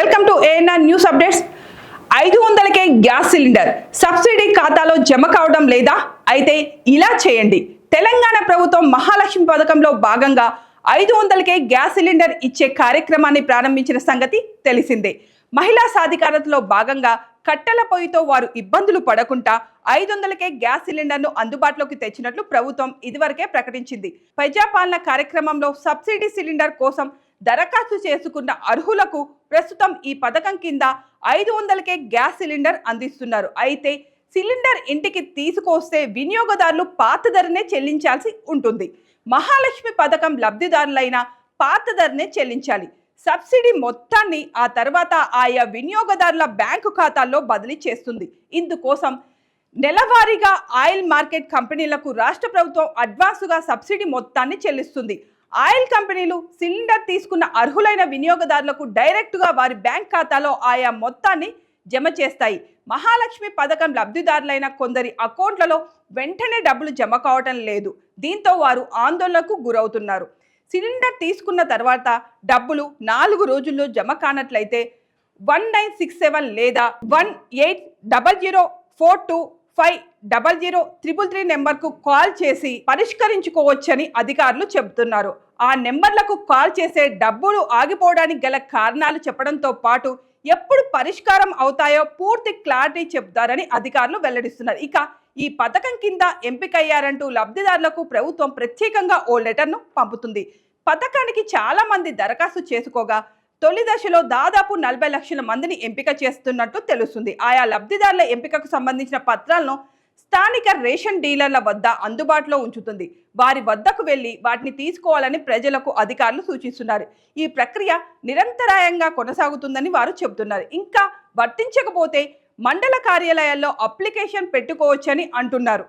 Welcome to ANR news updates ఐదు వందలకే gas cylinder. Subsidy ఖాతాలో జమ కావడం లేదా? అయితే ఇలా చేయండి. తెలంగాణ ప్రభుత్వం మహాలక్ష్మి పథకంలో భాగంగా ఐదు వందలకే గ్యాస్ సిలిండర్ ఇచ్చే కార్యక్రమాన్ని ప్రారంభించిన సంగతి తెలిసిందే. మహిళా సాధికారతలో భాగంగా కట్టెల పొయ్యితో వారు ఇబ్బందులు పడకుండా ఐదు వందలకే గ్యాస్ సిలిండర్ను అందుబాటులోకి తెచ్చినట్లు ప్రభుత్వం ఇదివరకే ప్రకటించింది. ప్రజాపాలన కార్యక్రమంలో సబ్సిడీ సిలిండర్ కోసం దరఖాస్తు చేసుకున్న అర్హులకు ప్రస్తుతం ఈ పథకం కింద ఐదు వందలకే గ్యాస్ సిలిండర్ అందిస్తున్నారు. అయితే సిలిండర్ ఇంటికి తీసుకొస్తే వినియోగదారులు పాత ధరనే చెల్లించాల్సి ఉంటుంది. మహాలక్ష్మి పథకం లబ్ధిదారులైన పాత ధరనే చెల్లించాలి. సబ్సిడీ మొత్తాన్ని ఆ తర్వాత ఆయా వినియోగదారుల బ్యాంకు ఖాతాల్లో బదిలీ చేస్తుంది. ఇందుకోసం నెలవారీగా ఆయిల్ మార్కెట్ కంపెనీలకు రాష్ట్ర ప్రభుత్వం అడ్వాన్సుగా సబ్సిడీ మొత్తాన్ని చెల్లిస్తుంది. ఆయిల్ కంపెనీలు సిలిండర్ తీసుకున్న అర్హులైన వినియోగదారులకు డైరెక్టుగా వారి బ్యాంక్ ఖాతాలో ఆయా మొత్తాన్ని జమ చేస్తాయి. మహాలక్ష్మి పథకం లబ్ధిదారులైన కొందరి అకౌంట్లలో వెంటనే డబ్బులు జమ కావటం లేదు. దీంతో వారు ఆందోళనకు గురవుతున్నారు. సిలిండర్ తీసుకున్న తర్వాత డబ్బులు నాలుగు రోజుల్లో జమ కానట్లయితే వన్ నైన్ సిక్స్ సెవెన్ లేదా one eight double zero four two five double zero triple three నెంబర్కు కాల్ చేసి పరిష్కరించుకోవచ్చని అధికారులు చెబుతున్నారు. ఆ నెంబర్లకు కాల్ చేసే డబ్బులు ఆగిపోవడానికి గల కారణాలు చెప్పడంతో పాటు ఎప్పుడు పరిష్కారం అవుతాయో పూర్తి క్లారిటీ చెప్తారని అధికారులు వెల్లడిస్తున్నారు. ఇక ఈ పథకం కింద ఎంపికయ్యారంటూ లబ్ధిదారులకు ప్రభుత్వం ప్రత్యేకంగా ఓ లెటర్ను పంపుతుంది. పథకానికి చాలా మంది దరఖాస్తు చేసుకోగా తొలి దశలో దాదాపు నలభై లక్షల మందిని ఎంపిక చేస్తున్నట్టు తెలుస్తుంది. ఆయా లబ్ధిదారుల ఎంపికకు సంబంధించిన పత్రాలను స్థానిక రేషన్ డీలర్ల వద్ద అందుబాటులో ఉంచుతుంది. వారి వద్దకు వెళ్ళి వాటిని తీసుకోవాలని ప్రజలకు అధికారులు సూచిస్తున్నారు. ఈ ప్రక్రియ నిరంతరాయంగా కొనసాగుతుందని వారు చెబుతున్నారు. ఇంకా వర్తించకపోతే మండల కార్యాలయాల్లో అప్లికేషన్ పెట్టుకోవచ్చని అంటున్నారు.